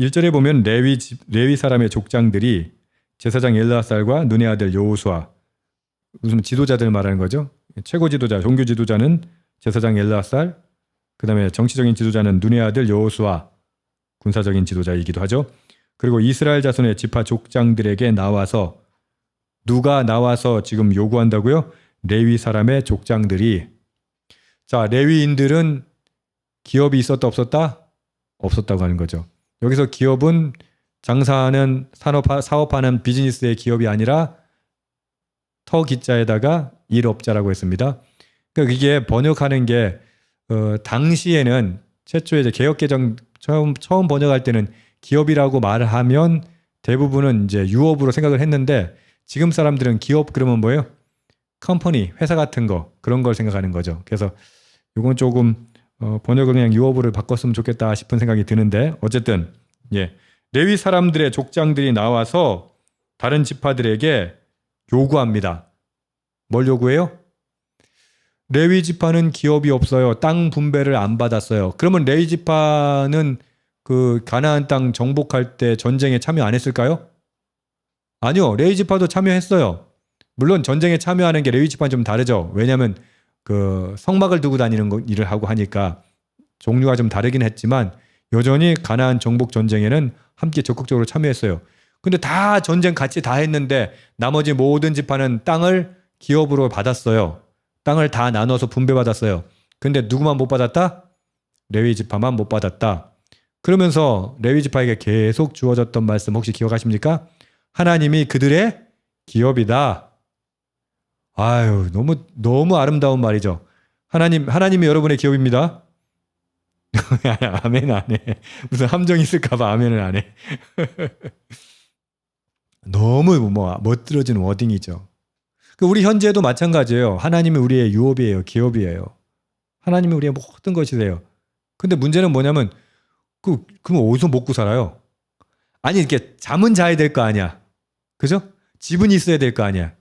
1절에 보면 레위 집- 레위 사람의 족장들이 제사장 엘라살과 눈의 아들 여호수아 무슨 지도자들 말하는 거죠. 최고 지도자, 종교 지도자는 제사장 엘라살, 그다음에 정치적인 지도자는 눈의 아들 여호수아, 군사적인 지도자이기도 하죠. 그리고 이스라엘 자손의 지파 족장들에게 나와서 누가 나와서 지금 요구한다고요? 레위 사람의 족장들이 자 레위인들은 기업이 있었다 없었다 없었다고 하는 거죠. 여기서 기업은 장사하는 산업 사업하는 비즈니스의 기업이 아니라 터 기자에다가 일업자라고 했습니다. 그러니까 이게 번역하는 게 어, 당시에는 최초에 이제 개혁 개정 처음 처음 번역할 때는 기업이라고 말을 하면 대부분은 이제 유업으로 생각을 했는데 지금 사람들은 기업 그러면 뭐예요? 컴퍼니, 회사 같은 거 그런 걸 생각하는 거죠. 그래서 이건 조금 어, 번역을 그냥 유업으로 바꿨으면 좋겠다 싶은 생각이 드는데 어쨌든 예 레위 사람들의 족장들이 나와서 다른 지파들에게 요구합니다. 뭘 요구해요? 레위 지파는 기업이 없어요. 땅 분배를 안 받았어요. 그러면 레위 지파는 그 가나안 땅 정복할 때 전쟁에 참여 안 했을까요? 아니요. 레위 지파도 참여했어요. 물론 전쟁에 참여하는 게 레위 지파는 좀 다르죠. 왜냐하면 그 성막을 두고 다니는 거, 일을 하고 하니까 종류가 좀 다르긴 했지만 여전히 가나안 정복 전쟁에는 함께 적극적으로 참여했어요. 근데 다 전쟁 같이 다 했는데 나머지 모든 지파는 땅을 기업으로 받았어요. 땅을 다 나눠서 분배받았어요. 근데 누구만 못 받았다? 레위 지파만 못 받았다. 그러면서 레위 지파에게 계속 주어졌던 말씀 혹시 기억하십니까? 하나님이 그들의 기업이다. 아유, 너무 너무 아름다운 말이죠. 하나님 하나님이 여러분의 기업입니다. 아멘 안 해. 무슨 함정 있을까봐 아멘을 안 해. 너무 뭐 멋들어진 워딩이죠. 그 우리 현재도 마찬가지예요. 하나님이 우리의 유업이에요, 기업이에요. 하나님이 우리의 모든 것이세요. 근데 문제는 뭐냐면 그 그럼 어디서 먹고 살아요? 아니 이렇게 잠은 자야 될 거 아니야. 그죠? 집은 있어야 될 거 아니야.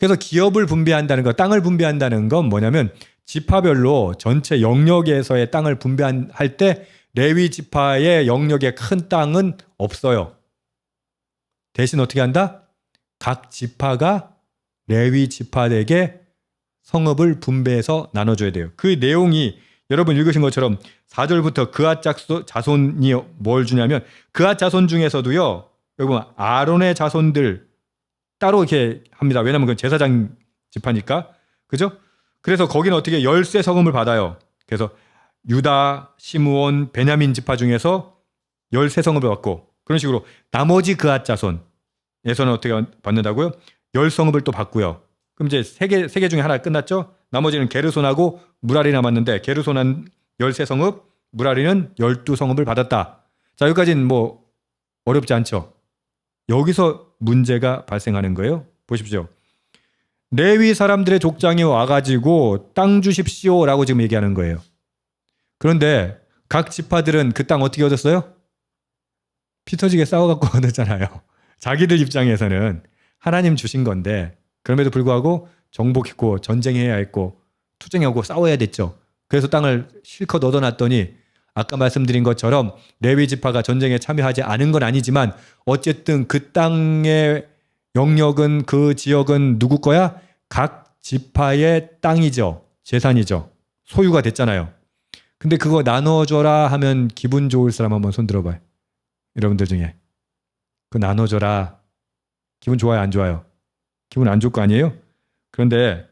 그래서 기업을 분배한다는 거, 땅을 분배한다는 건 뭐냐면 지파별로 전체 영역에서의 땅을 분배할 때 레위 지파의 영역에 큰 땅은 없어요. 대신 어떻게 한다? 각 지파가 레위 지파에게 성읍을 분배해서 나눠줘야 돼요. 그 내용이 여러분 읽으신 것처럼 4절부터 그앗 자손이 뭘 주냐면 그앗 자손 중에서도요. 여러분 아론의 자손들 따로 이렇게 합니다. 왜냐하면 그건 제사장 지파니까. 그죠? 그래서 거기는 어떻게 열세 성음을 받아요. 그래서 유다, 시므온, 베냐민 지파 중에서 열세 성읍을 받고 그런 식으로 나머지 그앗 자손에서는 어떻게 받는다고요? 열 성읍을 또 받고요. 그럼 이제 세개 중에 하나 끝났죠? 나머지는 게르손하고 무라리 남았는데 게르손은 열세 성읍, 무라리는 열두 성읍을 받았다. 자 여기까지는 뭐 어렵지 않죠? 여기서 문제가 발생하는 거예요. 보십시오. 레위 사람들의 족장이 와가지고 땅 주십시오라고 지금 얘기하는 거예요. 그런데 각 지파들은 그 땅 어떻게 얻었어요? 피 터지게 싸워갖고 얻었잖아요. 자기들 입장에서는 하나님 주신 건데 그럼에도 불구하고 정복했고 전쟁해야 했고 투쟁하고 싸워야 됐죠. 그래서 땅을 실컷 얻어놨더니 아까 말씀드린 것처럼 레위 지파가 전쟁에 참여하지 않은 건 아니지만 어쨌든 그 땅의 영역은 그 지역은 누구 거야? 각 지파의 땅이죠. 재산이죠. 소유가 됐잖아요. 근데 그거 나눠줘라 하면 기분 좋을 사람 한번 손 들어봐요. 여러분들 중에. 그 나눠줘라. 기분 좋아요? 안 좋아요? 기분 안 좋을 거 아니에요? 그런데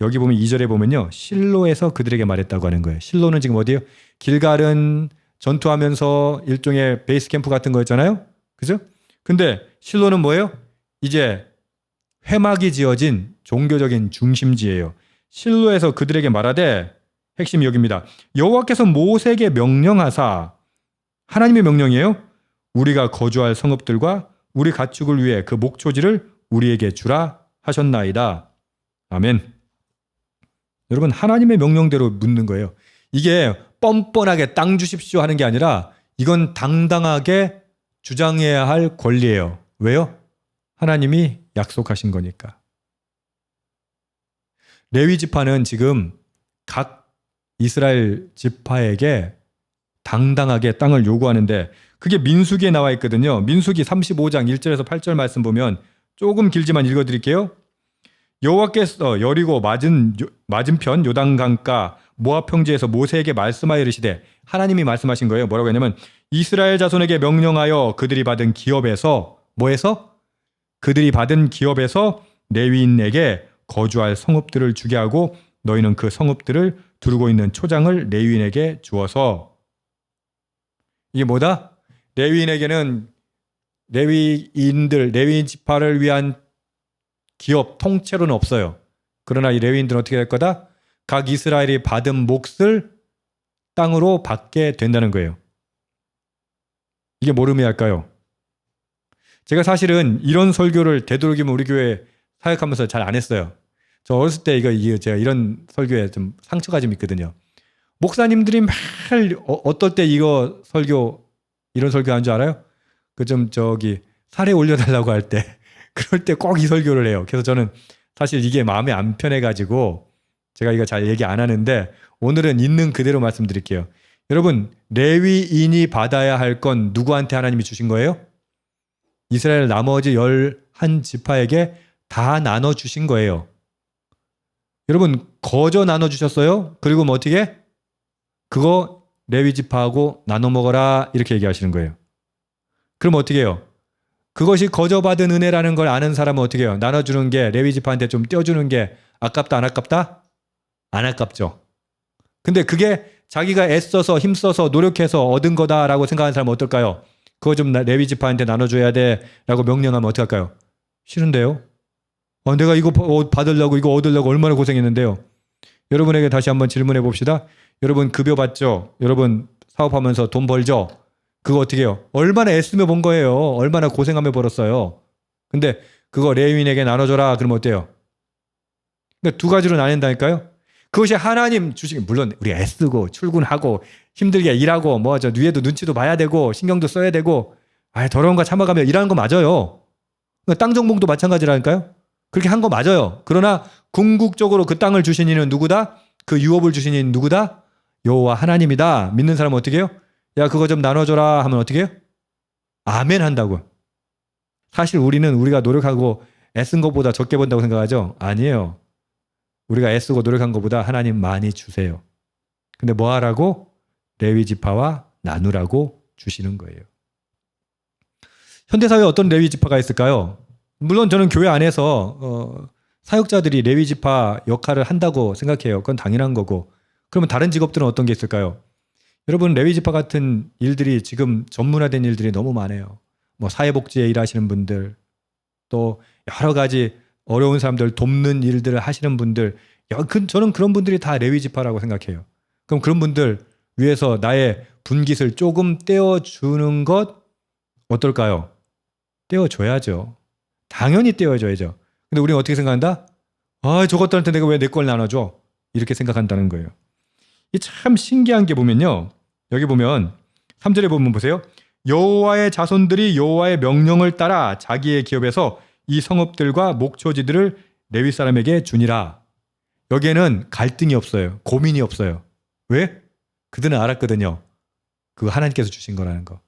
여기 보면 2절에 보면요. 실로에서 그들에게 말했다고 하는 거예요. 실로는 지금 어디예요? 길갈은 전투하면서 일종의 베이스 캠프 같은 거였잖아요. 그죠? 근데 실로는 뭐예요? 이제 회막이 지어진 종교적인 중심지예요. 실로에서 그들에게 말하되 핵심이 여기입니다. 여호와께서 모세에게 명령하사 하나님의 명령이에요. 우리가 거주할 성읍들과 우리 가축을 위해 그 목초지를 우리에게 주라 하셨나이다. 아멘. 여러분 하나님의 명령대로 묻는 거예요. 이게 뻔뻔하게 땅 주십시오 하는 게 아니라 이건 당당하게 주장해야 할 권리예요. 왜요? 하나님이 약속하신 거니까. 레위 지파는 지금 각 이스라엘 지파에게 당당하게 땅을 요구하는데 그게 민수기에 나와 있거든요. 민수기 35장 1절에서 8절 말씀 보면 조금 길지만 읽어 드릴게요. 여호와께서 여리고 맞은 요- 맞은편 요단 강가 모압 평지에서 모세에게 말씀하여 이르시되 하나님이 말씀하신 거예요. 뭐라고 했냐면 이스라엘 자손에게 명령하여 그들이 받은 기업에서 뭐에서 그들이 받은 기업에서 레위인에게 거주할 성읍들을 주게 하고 너희는 그 성읍들을 두르고 있는 초장을 레위인에게 주어서 이게 뭐다? 레위인에게는 레위인들 레위인 지파를 위한 기업 통째로는 없어요. 그러나 이 레위인들은 어떻게 될 거다? 각 이스라엘이 받은 몫을 땅으로 받게 된다는 거예요. 이게 뭘 의미할까요? 제가 사실은 이런 설교를 되도록이면 우리 교회 사역하면서 잘 안 했어요. 저 어렸을 때 이거 이게 제가 이런 설교에 좀 상처가 좀 있거든요. 목사님들이 말 어, 어떨 때 이거 설교 이런 설교 하는 줄 알아요? 그 좀 저기 살에 올려달라고 할 때 그럴 때 꼭 이 설교를 해요. 그래서 저는 사실 이게 마음에 안 편해가지고 제가 이거 잘 얘기 안 하는데 오늘은 있는 그대로 말씀드릴게요. 여러분 레위인이 받아야 할 건 누구한테 하나님이 주신 거예요? 이스라엘 나머지 열한 지파에게 다 나눠 주신 거예요. 여러분 거저 나눠 주셨어요? 그리고 뭐 어떻게? 그거 레위 지파하고 나눠 먹어라 이렇게 얘기하시는 거예요. 그럼 어떻게 해요? 그것이 거저 받은 은혜라는 걸 아는 사람은 어떻게 해요? 나눠 주는 게 레위 지파한테 좀 떼어 주는 게 아깝다 안 아깝다? 안 아깝죠. 근데 그게 자기가 애써서 힘써서 노력해서 얻은 거다라고 생각하는 사람은 어떨까요? 그거 좀 나- 레위 지파한테 나눠줘야 돼라고 명령하면 어떡할까요? 싫은데요? 어, 내가 이거 받으려고 이거 얻으려고 얼마나 고생했는데요. 여러분에게 다시 한번 질문해 봅시다. 여러분 급여 받죠? 여러분 사업하면서 돈 벌죠? 그거 어떻게 해요? 얼마나 애쓰며 본 거예요. 얼마나 고생하며 벌었어요. 근데 그거 레위인에게 나눠줘라. 그러면 어때요? 그러니까 두 가지로 나뉜다니까요. 그것이 하나님 주신 물론 우리 애쓰고 출근하고 힘들게 일하고 뭐 저 위에도 눈치도 봐야 되고 신경도 써야 되고 아 더러운 거 참아가며 일하는 거 맞아요. 그러니까 땅 정복도 마찬가지라니까요. 그렇게 한 거 맞아요. 그러나 궁극적으로 그 땅을 주신 이는 누구다? 그 유업을 주신 이는 누구다? 여호와 하나님이다. 믿는 사람은 어떻게 해요? 야 그거 좀 나눠줘라 하면 어떻게 해요? 아멘 한다고. 사실 우리는 우리가 노력하고 애쓴 것보다 적게 본다고 생각하죠? 아니에요. 우리가 애쓰고 노력한 것보다 하나님 많이 주세요. 근데 뭐 하라고? 레위 지파와 나누라고 주시는 거예요. 현대 사회에 어떤 레위 지파가 있을까요? 물론 저는 교회 안에서 어, 사역자들이 레위 지파 역할을 한다고 생각해요. 그건 당연한 거고. 그러면 다른 직업들은 어떤 게 있을까요? 여러분 레위 지파 같은 일들이 지금 전문화된 일들이 너무 많아요. 뭐 사회복지에 일하시는 분들, 또 여러 가지 어려운 사람들 돕는 일들을 하시는 분들, 저는 그런 분들이 다 레위 지파라고 생각해요. 그럼 그런 분들 위해서 나의 분깃을 조금 떼어 주는 것 어떨까요? 떼어 줘야죠. 당연히 떼어 줘야죠. 근데 우리는 어떻게 생각한다? 아, 저것들한테 내가 왜 내 걸 나눠 줘? 이렇게 생각한다는 거예요. 이 참 신기한 게 보면요. 여기 보면 3절에 보면 보세요. 여호와의 자손들이 여호와의 명령을 따라 자기의 기업에서 이 성읍들과 목초지들을 레위 사람에게 주니라. 여기에는 갈등이 없어요. 고민이 없어요. 왜? 그들은 알았거든요. 그거 하나님께서 주신 거라는 거.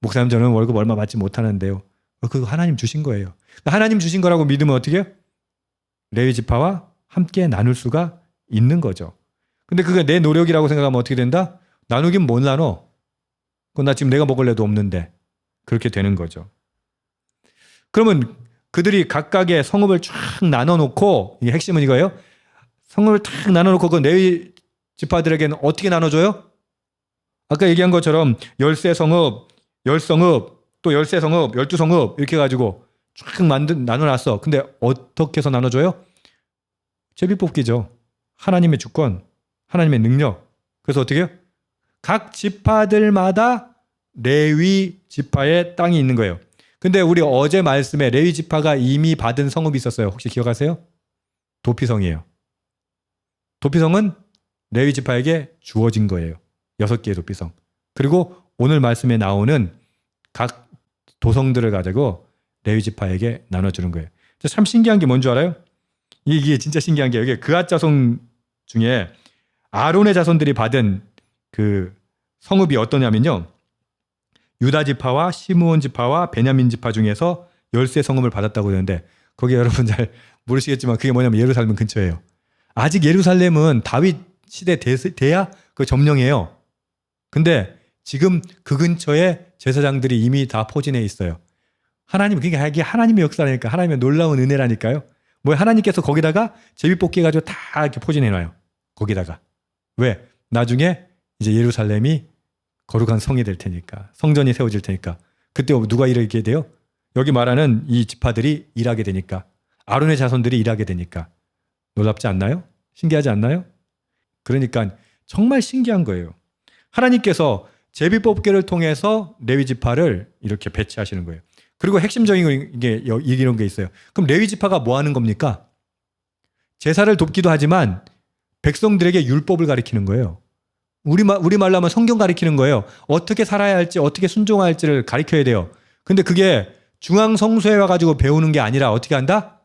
목사님 저는 월급 얼마 받지 못하는데요. 어, 그거 하나님 주신 거예요. 하나님 주신 거라고 믿으면 어떻게 해요? 레위 지파와 함께 나눌 수가 있는 거죠. 근데 그게 내 노력이라고 생각하면 어떻게 된다? 나누긴 못 나눠. 그건 나 지금 내가 먹을래도 없는데. 그렇게 되는 거죠. 그러면 그들이 각각의 성읍을 쫙 나눠놓고 이게 핵심은 이거예요. 성읍을 탁 나눠놓고 그 레위 지파들에게는 어떻게 나눠줘요? 아까 얘기한 것처럼 열세 성읍, 열 성읍, 또 열세 성읍, 열두 성읍 이렇게 해가지고 쫙 만든 나눠놨어. 근데 어떻게 해서 나눠줘요? 제비 뽑기죠. 하나님의 주권, 하나님의 능력. 그래서 어떻게 해요? 각 지파들마다 레위 지파의 땅이 있는 거예요. 근데 우리 어제 말씀에 레위 지파가 이미 받은 성읍이 있었어요. 혹시 기억하세요? 도피성이에요. 도피성은 레위 지파에게 주어진 거예요. 여섯 개의 도피성. 그리고 오늘 말씀에 나오는 각 도성들을 가지고 레위 지파에게 나눠 주는 거예요. 참 신기한 게 뭔지 알아요? 이게 진짜 신기한 게 여기 그앗 자손 중에 아론의 자손들이 받은 그 성읍이 어떠냐면요. 유다 지파와 시므온 지파와 베냐민 지파 중에서 열세 성읍을 받았다고 그러는데 거기 여러분 잘 모르시겠지만 그게 뭐냐면 예루살렘 근처예요. 아직 예루살렘은 다윗 시대 돼- 돼야 그 점령해요. 근데 지금 그 근처에 제사장들이 이미 다 포진해 있어요. 하나님 그게 하나님의 역사라니까 하나님의 놀라운 은혜라니까요. 뭐 하나님께서 거기다가 제비 뽑기 해가지고 다 이렇게 포진해 놔요. 거기다가 왜 나중에 이제 예루살렘이 거룩한 성이 될 테니까 성전이 세워질 테니까 그때 누가 일하게 돼요? 여기 말하는 이 지파들이 일하게 되니까 아론의 자손들이 일하게 되니까 놀랍지 않나요? 신기하지 않나요? 그러니까 정말 신기한 거예요. 하나님께서 제비 뽑기를 통해서 레위 지파를 이렇게 배치하시는 거예요. 그리고 핵심적인 게 여- 이런 게 있어요. 그럼 레위 지파가 뭐 하는 겁니까? 제사를 돕기도 하지만 백성들에게 율법을 가리키는 거예요. 우리 말 우리 말로 하면 성경 가리키는 거예요. 어떻게 살아야 할지, 어떻게 순종해야 할지를 가리켜야 돼요. 근데 그게 중앙 성소에 와 가지고 배우는 게 아니라 어떻게 한다?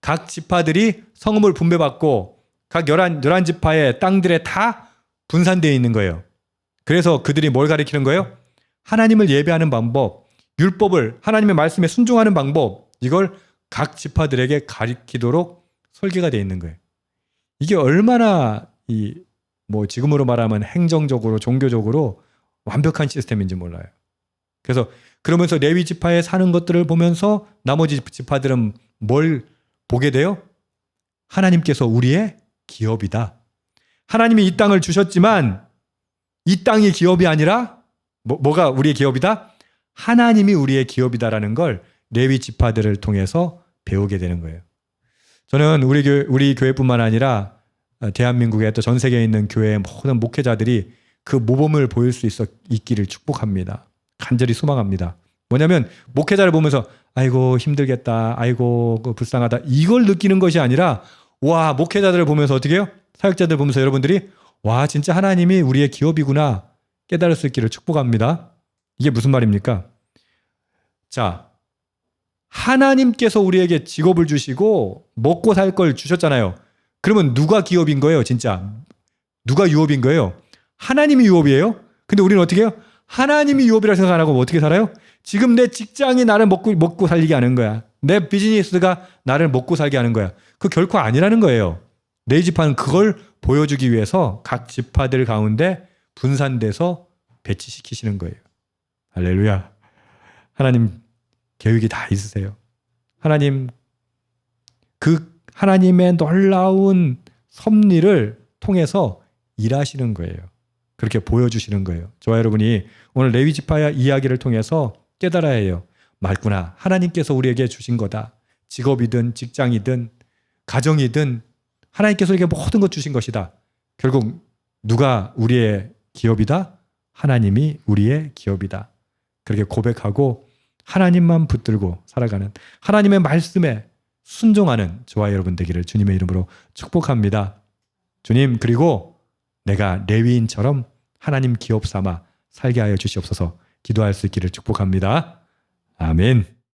각 지파들이 성음을 분배받고 각 열한 열한 지파의 땅들에 다 분산되어 있는 거예요. 그래서 그들이 뭘 가리키는 거예요? 하나님을 예배하는 방법, 율법을 하나님의 말씀에 순종하는 방법 이걸 각 지파들에게 가리키도록 설계가 되어 있는 거예요. 이게 얼마나 이 뭐 지금으로 말하면 행정적으로 종교적으로 완벽한 시스템인지 몰라요. 그래서 그러면서 레위 지파에 사는 것들을 보면서 나머지 지파들은 뭘 보게 돼요? 하나님께서 우리의 기업이다. 하나님이 이 땅을 주셨지만 이 땅이 기업이 아니라 뭐, 뭐가 우리의 기업이다? 하나님이 우리의 기업이다라는 걸 레위 지파들을 통해서 배우게 되는 거예요. 저는 우리 교회, 우리 교회뿐만 아니라 어, 대한민국에 또전 세계에 있는 교회의 모든 목회자들이 그 모범을 보일 수 있어 있기를 축복합니다. 간절히 소망합니다. 뭐냐면 목회자를 보면서 아이고 힘들겠다, 아이고 그 불쌍하다 이걸 느끼는 것이 아니라 와 목회자들을 보면서 어떻게 해요? 사역자들 보면서 여러분들이 와 진짜 하나님이 우리의 기업이구나 깨달을 수 있기를 축복합니다. 이게 무슨 말입니까? 자 하나님께서 우리에게 직업을 주시고 먹고 살 걸 주셨잖아요. 그러면 누가 기업인 거예요, 진짜? 누가 유업인 거예요? 하나님이 유업이에요? 근데 우리는 어떻게 해요? 하나님이 유업이라 생각 안 하고 뭐 어떻게 살아요? 지금 내 직장이 나를 먹고, 먹고 살게 하는 거야. 내 비즈니스가 나를 먹고 살게 하는 거야. 그 결코 아니라는 거예요. 내 지파는 그걸 보여주기 위해서 각 지파들 가운데 분산돼서 배치시키시는 거예요. 할렐루야. 하나님 계획이 다 있으세요. 하나님 그 하나님의 놀라운 섭리를 통해서 일하시는 거예요. 그렇게 보여주시는 거예요. 저와 여러분이 오늘 레위 지파의 이야기를 통해서 깨달아야 해요. 맞구나. 하나님께서 우리에게 주신 거다. 직업이든 직장이든 가정이든 하나님께서 우리에게 모든 것 주신 것이다. 결국 누가 우리의 기업이다? 하나님이 우리의 기업이다. 그렇게 고백하고 하나님만 붙들고 살아가는 하나님의 말씀에 순종하는 저와 여러분 되기를 주님의 이름으로 축복합니다. 주님 그리고 내가 레위인처럼 하나님 기업 삼아 살게 하여 주시옵소서 기도할 수 있기를 축복합니다. 아멘.